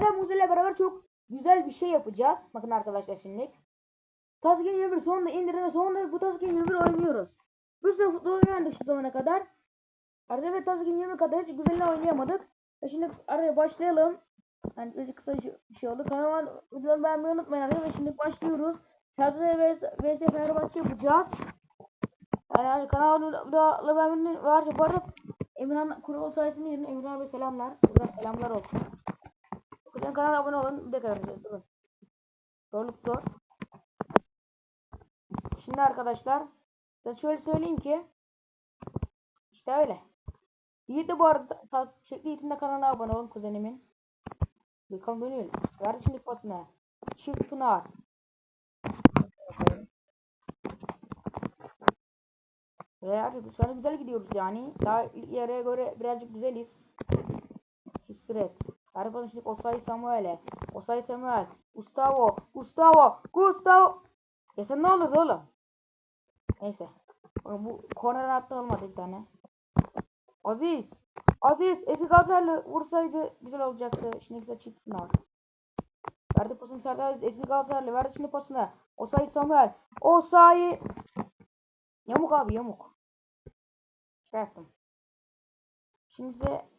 Lazer ile beraber çok güzel bir şey yapacağız. Bakın arkadaşlar şimdi. Taskin 21 sonunda indirdim ve sonunda bu Taskin 21 oynuyoruz. Bir sürü futbol oynadık şu zamana kadar. Arada ve Taskin 20 kadar hiç güzelini oynayamadık. Ve şimdi araya başlayalım. Yani birazcık kısa bir şey oldu. Kanalıma videoları beğenmeyi unutmayın arkadaşlar. Ve şimdi başlıyoruz. Şarjı vs vs Fenerbahçe yapacağız. Yani kanalda beğenmeyi var. Bu arada Emirhan Kural sayesinde yedim. Emirhan abi selamlar. Buradan selamlar olsun. Kanala abone olun. Bir dakika arkadaşlar durun. Zorluk zor. Şimdi arkadaşlar size şöyle söyleyeyim ki işte öyle. Yiğit de bu arada tas şekli Yiğit'in de kanalına abone olun kuzenimin. Bakalım Gönül. Ver şimdi pasını. Çift Pınar. Ve şu an güzel gidiyoruz yani. Daha ilk yarıya göre birazcık güzeliz. Sisret. Harika şimdi Osay Samuel'e. Osay Samuel. Gustavo. Gustavo. Gustavo. Ya sen ne olurdu oğlum? Neyse. Bu korner attı olmadı bir tane. Aziz. Aziz. Eski Galatasaraylı vursaydı güzel olacaktı. Şimdi ise çıktı. Verdi pasını Serdar Aziz. Eski Galatasaraylı. Verdi şimdi pasını. Osay Samuel. Osay. Yamuk abi yamuk. Şey yaptım. Şimdi ise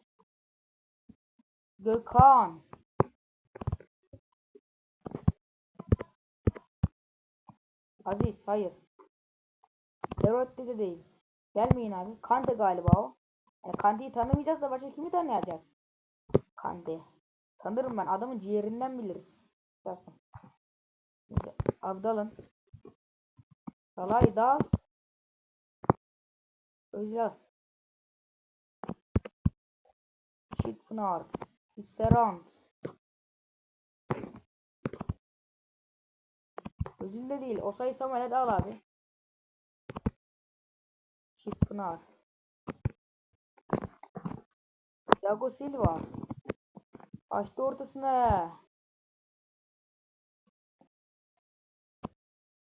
Gökhan. Aziz hayır. Derotte de değil. Gelmeyin abi. Kante galiba o. Yani Kante'yi tanımayacağız da başka kimi tanıyacağız? Kante. Tanırım ben. Adamın ciğerinden biliriz. Zaten. Abdalın. Salay dal. Özel. Şitpınar. Cicerant. Özül de değil. O sayı Samuel'e de al abi. Şitpınar. Thiago Silva. Açtı ortasına.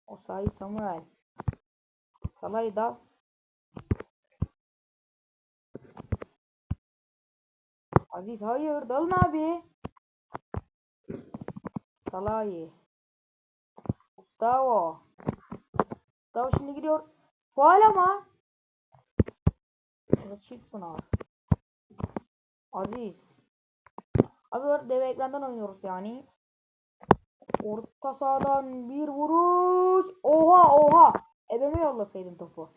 O sayı Samuel. Salah'ı da Aziz hayır dalın abi. Salah'ı. Gustavo. Gustavo şimdi gidiyor. Faal ama. Şurada çift Pınar. Aziz. Abi dev ekrandan oynuyoruz yani. Orta sahadan bir vuruş. Oha oha. Ebeme yollasaydın topu.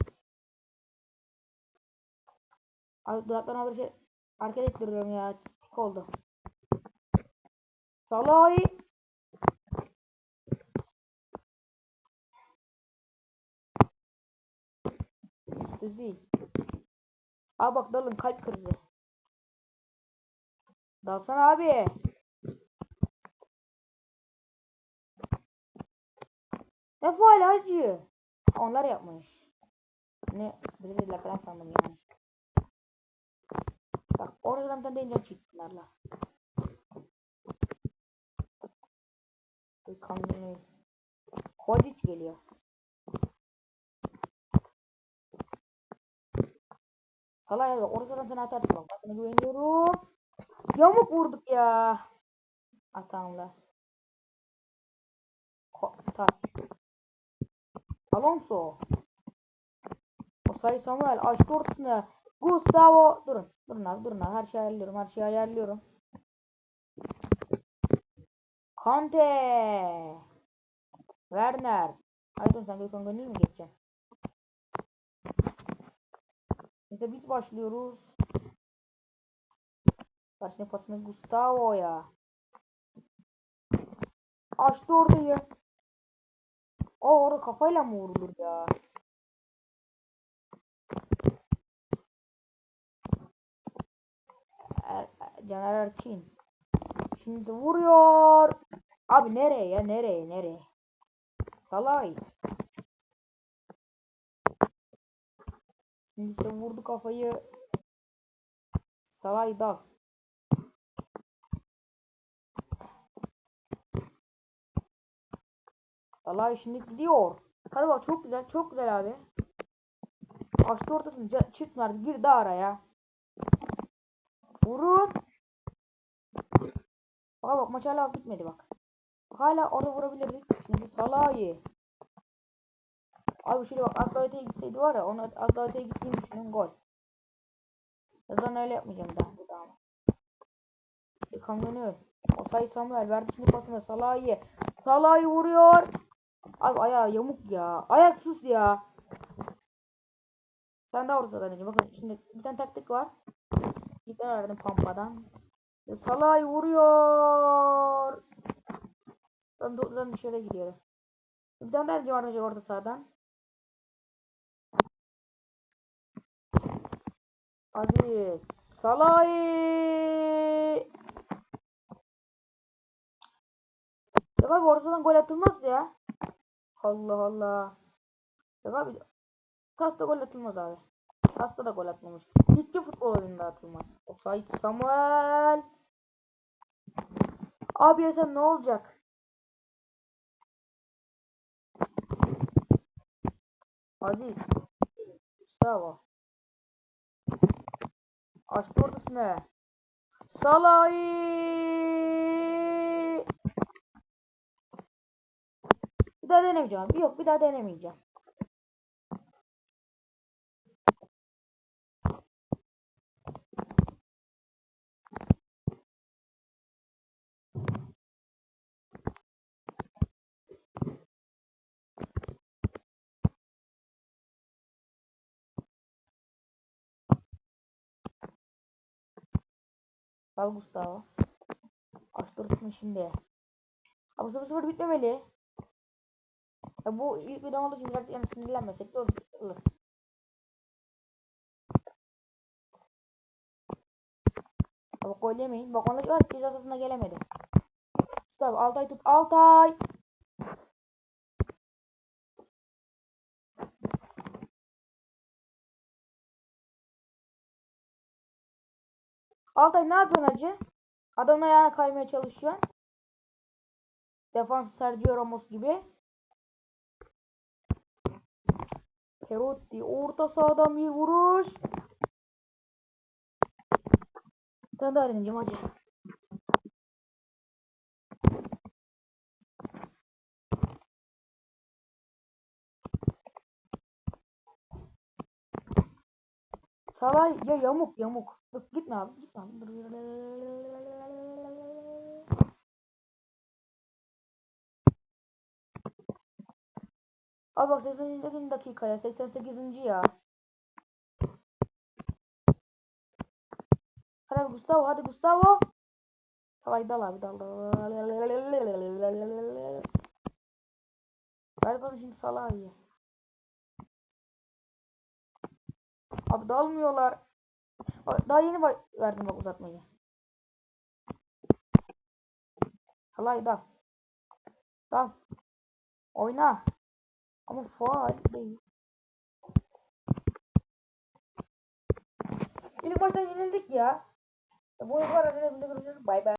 Abi dudaklarına bir şey hareket ettiriyorum ya. Tik oldu. Salah'ı. Düzey. Abi bak dalın kalp krizi. Dalsana abi. Ne faal? Onlar yapmış. Ne? Brezilya falan sandım yani. Oradan bir tane deyince çıktılarla. Kanını. Kocic geliyor. Hala ya oradan sen atarsın bak. Sana güveniyorum. Yamuk vurduk ya. Hatamla. Taç. Alonso. Osay Samuel açtı ortasını. Gustavo. Durun. Durun abi. Her şeyi ayarlıyorum. Her şeyi ayarlıyorum. Kante. Werner. Haydi sen Gökhan Gönül mü geçeceksin? Neyse biz başlıyoruz. Başına pasını Gustavo'ya. Açtı orayı. O orada kafayla mı vurulur ya? Caner Erkin. Şimdi vuruyor. Abi nereye ya nereye nereye? Salay. Şimdi ise vurdu kafayı. Salay dal. Salay şimdi gidiyor. Hadi bak çok güzel çok güzel abi. Açtı ortasını çift vardı girdi araya. Vurun. Bak bak maç hala bitmedi bak. Hala orada vurabilirdik. Şimdi Salah'ı. Abi şöyle bak az daha öteye gitseydi var ya onu az daha öteye gittiğini düşünün gol. Zaten öyle yapmayacağım daha. Bu daha. Kamyonu. Osay Samuel verdi şimdi pasını Salah'ı. Salah'ı vuruyor. Abi ayağı yamuk ya. Ayaksız ya. Sen daha orada zaten. Bakın şimdi bir tane taktik var. Bir tane verdim pampadan. Ve Salah'ı vuruyor. Ben doğrudan dışarı gidiyorum. Bir tane daha arkadaşlar orta sahadan. Aziz. Salah'ı. Ya abi ortadan gol atılmaz ya. Allah Allah. Ya abi Kasta gol atılmaz abi. Kasta da gol atmamış. Hiçbir futbol oyununda atılmaz. Offside Samuel. Abi ya sen ne olacak? Aziz. Gustavo. Açtı ortasını. Salah'ı. Bir daha denemeyeceğim. Yok bir daha denemeyeceğim. Al Gustavo. Açtı ortasını şimdi. Abi 0-0 bitmemeli. Ya bu ilk bir olduğu için biraz yani sinirlenmesek de olur. Abi gol yemeyin. Bak onlar var ceza sahasına gelemedi. Tut abi Altay tut. Altay. Altay ne yapıyorsun hacı? Adamın ayağına kaymaya çalışıyorsun. Defans Sergio Ramos gibi. Perotti orta sahadan bir vuruş. Tane daha deneyeceğim hacı. Salah ya yamuk yamuk. Dur gitme abi gitme abi. Dur. Abi bak 88 dakika ya 88. ya. Hadi Gustavo hadi Gustavo. Salay dal abi dal dal. Ver bana şimdi Salah ya. Abi dalmıyorlar. Daha yeni verdim bak uzatmayı. Salay dal. Dal. Oyna. Ama faal değil. İlk baştan yenildik ya. Bu arada görüşürüz. Bay bay.